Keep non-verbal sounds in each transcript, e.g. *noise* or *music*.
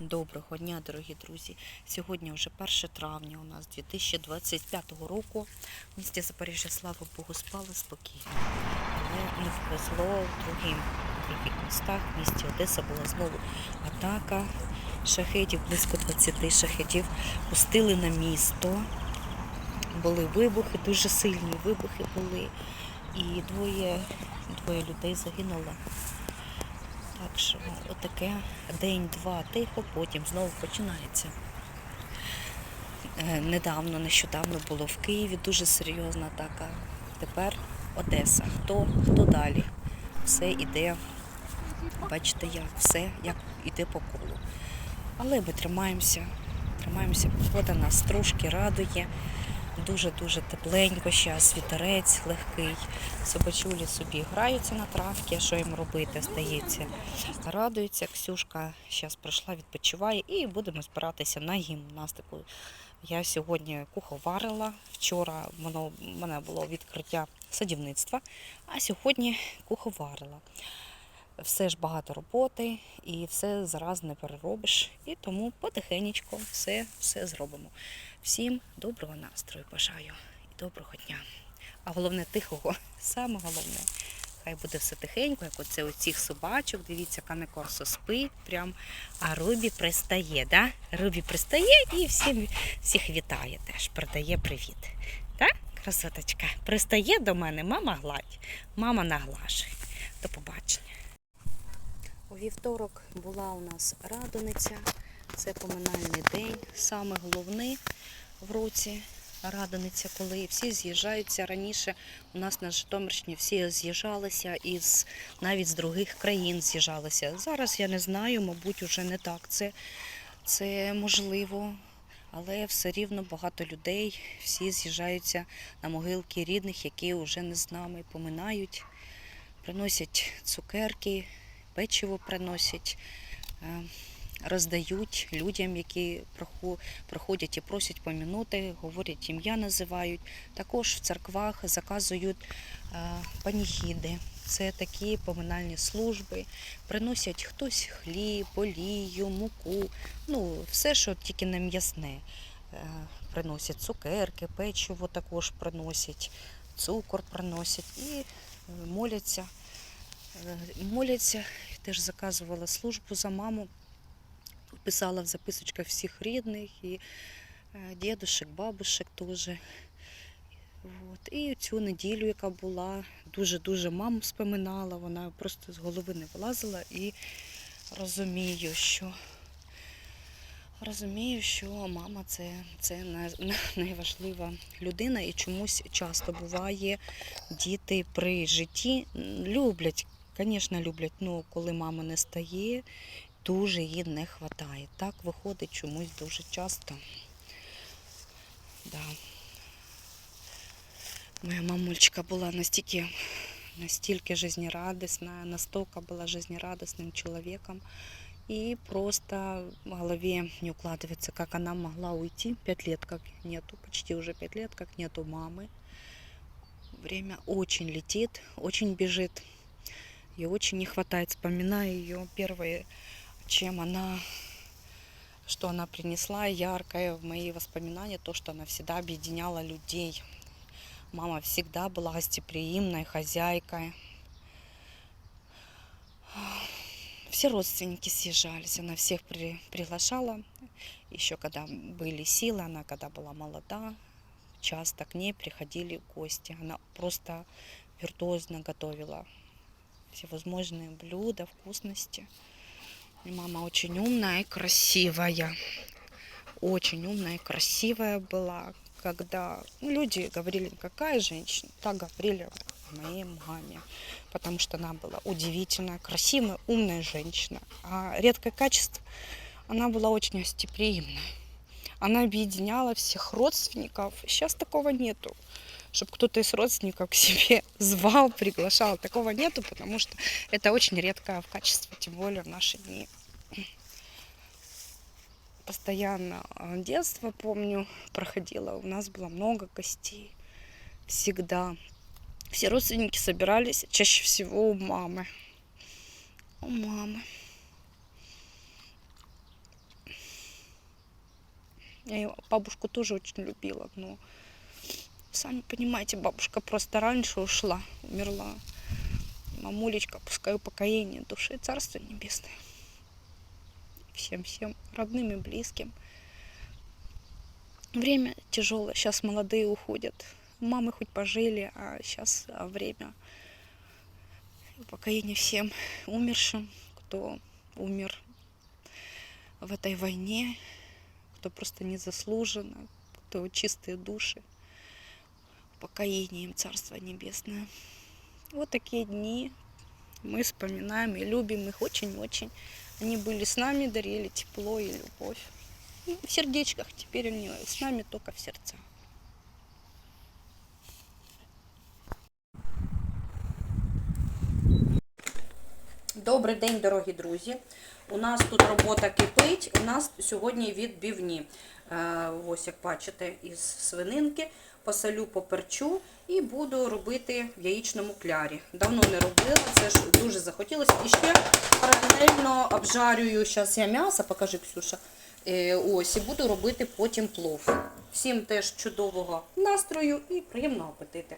Доброго дня, дорогі друзі. Сьогодні вже 1 травня у нас 2025 року. В місті Запоріжжя, слава Богу, спали спокійно. Але не повезло в других містах. В місті Одеса була знову атака шахетів, близько 20 шахетів пустили на місто. Були вибухи, дуже сильні вибухи були. І двоє, двоє людей загинуло. Так що отаке день-два тихо, потім знову починається. Е, Недавно, нещодавно було в Києві дуже серйозна атака. Тепер Одеса. Хто, хто далі? Все йде, бачите, як все як іде по колу. Але ми тримаємося, тримаємося, погода нас трошки радує. Дуже-дуже тепленько, зараз вітерець легкий. Собачулі собі граються на травці, а що їм робити, стається. Радуються. Ксюшка зараз прийшла, відпочиває і будемо збиратися на гімнастику. Я сьогодні куховарила. Вчора воно, в мене було відкриття садівництва, а сьогодні куховарила. Все ж багато роботи і все зараз не переробиш. І тому потихенечку все, все зробимо. Всім доброго настрою бажаю і доброго дня. А головне тихого, *laughs* саме головне. Хай буде все тихенько, як оце у цих собачок. Дивіться, Канекорсо спить прям, а Рубі пристає, да? Рубі пристає і всім, всіх вітає теж, передає привіт. Так, красоточка? Пристає до мене, мама гладь, мама наглажує. До побачення. У вівторок була у нас радониця. Це поминальний день, саме головний в році радониця, коли всі з'їжджаються раніше. У нас на Житомирщині всі з'їжджалися із навіть з других країн з'їжджалися. Зараз я не знаю, мабуть, уже не так. Це, це можливо. Але все рівно багато людей, всі з'їжджаються на могилки рідних, які вже не з нами, поминають, приносять цукерки, печиво приносять, е, роздають людям, які прохо- проходять і просять помінути, говорять ім'я називають. Також в церквах заказують е, паніхіди. Це такі поминальні служби. Приносять хтось хліб, олію, муку, ну все, що тільки не м'ясне. Е, Приносять цукерки, печиво також приносять, цукор приносять і моляться. Е, Моляться, теж заказувала службу за маму, писала в записочках всіх рідних і е, дідушек, бабушек теж. От. І цю неділю, яка була, дуже-дуже маму споминала, вона просто з голови не вилазила і розумію, що розумію, що мама це, це найважлива людина і чомусь часто буває, діти при житті люблять, звісно, люблять, ну коли мама не стає, дуже їй не вистачає. Так виходить чомусь дуже часто. Да. Моя мамульчика була настільки, настільки жизнерадісна, настолько была жизнерадостным человеком. И просто в голове не укладывается, как она могла уйти. Пять лет как нету, почти уже пять лет как нету мамы. Время очень летит, очень бежит. И очень не хватает. Вспоминаю ее первое, чем она, что она принесла яркое в мои воспоминания, то, что она всегда объединяла людей. Мама всегда была гостеприимной хозяйкой. Все родственники съезжались, она всех при- приглашала. Еще когда были силы, она когда была молода, часто к ней приходили гости. Она просто виртуозно готовила всевозможные блюда, вкусности. И мама очень умная и красивая. Очень умная и красивая была. Когда ну, люди говорили, какая женщина, так говорили моей маме. Потому что она была удивительная, красивая, умная женщина. А редкое качество, она была очень гостеприимная. Она объединяла всех родственников. Сейчас такого нету чтобы кто-то из родственников к себе *laughs* звал, приглашал. Такого нету, потому что это очень редкое в качестве, тем более в наши дни. Постоянно а, детство, помню, проходило. У нас было много гостей. Всегда. Все родственники собирались чаще всего у мамы. У мамы. Я бабушку тоже очень любила, но сами понимаете, бабушка просто раньше ушла, умерла. Мамулечка, пускай упокоение души, царство небесное. Всем-всем родным и близким. Время тяжелое, сейчас молодые уходят. Мамы хоть пожили, а сейчас время упокоение всем умершим, кто умер в этой войне, кто просто незаслуженно, кто чистые души. Упокоение им Царство Небесное. Вот такие дни мы вспоминаем и любим их очень-очень. Они были с нами, дарили тепло и любовь. Ну, В сердечках теперь они с нами только в сердцах. Добрий день, дорогі друзі. У нас тут робота кипить. У нас сьогодні відбивні. Е, Ось як бачите, із свининки посолю, поперчу і буду робити в яєчному клярі. Давно не робила, це ж дуже захотілося. І ще паралельно обжарюю зараз я м'ясо, покажи, Ксюша. Е, Ось, і буду робити потім плов. Всім теж чудового настрою і приємного апетиту.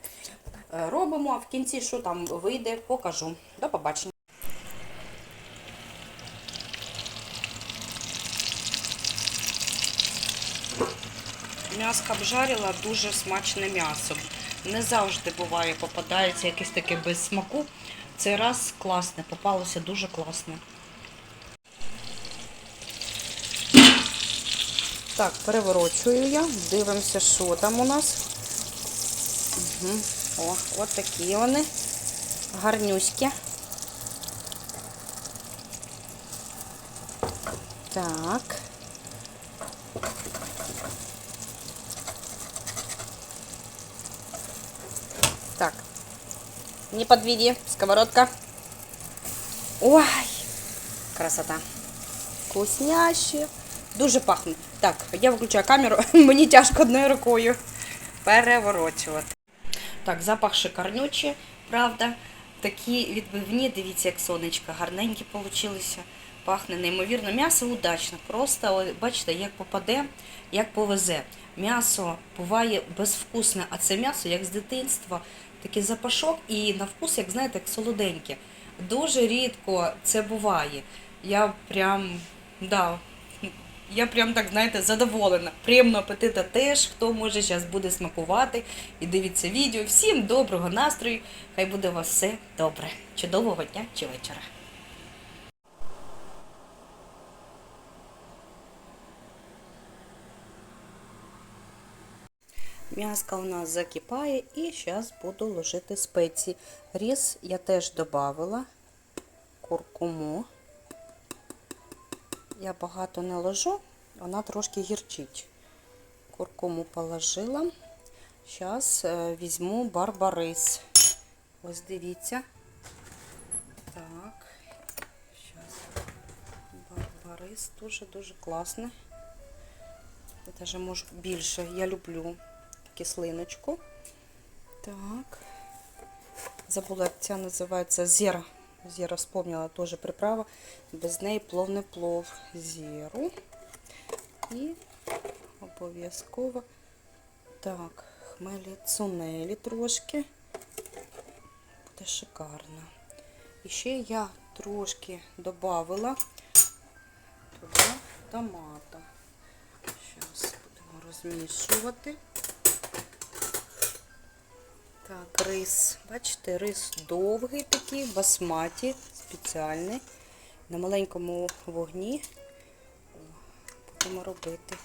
Е, Робимо, а в кінці, що там вийде, покажу. До побачення. М'яско обжарила, дуже смачне м'ясо. Не завжди буває, попадається якесь таке без смаку. Цей раз класне, попалося дуже класне. Так, переворочую я, дивимося, що там у нас. Угу. О, от такі вони. Гарнюські. Так. Не подведи, сковородка. Ой, красота. Вкусняще. Дуже пахне. Так, я виключаю камеру, *laughs* мені тяжко одною рукою переворочувати. Так, запах шикарнючий, правда. Такі відбивні, дивіться, як сонечка, гарненькі получилися. Пахне неймовірно. М'ясо удачно. Просто бачите, як попаде, як повезе. М'ясо буває безвкусне, а це м'ясо як з дитинства. Такий запашок і на вкус, як знаєте, як солоденьке. Дуже рідко це буває. Я прям, да, я прям так, знаєте, задоволена. Приємного апетита теж, хто може зараз буде смакувати і дивіться відео. Всім доброго настрою. Хай буде у вас все добре. Чудового дня чи вечора. М'яско у нас закипає і зараз буду ложити спеції. Різ я теж додавила куркуму. Я багато не ложу, вона трошки гірчить. Куркуму положила. Зараз візьму барбарис. Ось дивіться. Так. Зараз барбарис дуже-дуже класний. Я даже можу більше. Я люблю кислиночку. Так. Забула, ця називається зера. Зера вспомнила теж приправа. Без неї плов не плов. Зеру. І обов'язково так, хмелі цунелі трошки. Буде шикарно. І ще я трошки додавила туди томата. Зараз будемо розмішувати. Так, рис. Бачите, рис довгий такий, басматі, спеціальний. На маленькому вогні будемо робити.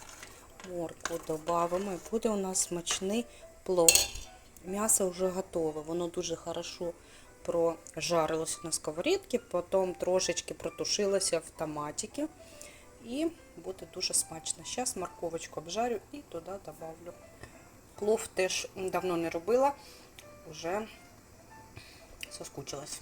Моркву додамо і буде у нас смачний плов. М'ясо вже готове, воно дуже хорошо прожарилося на сковорідці, потім трошечки протушилося в томатики. І буде дуже смачно. Зараз морковочку обжарю і туди добавлю. Плов теж давно не робила, вже соскучилась.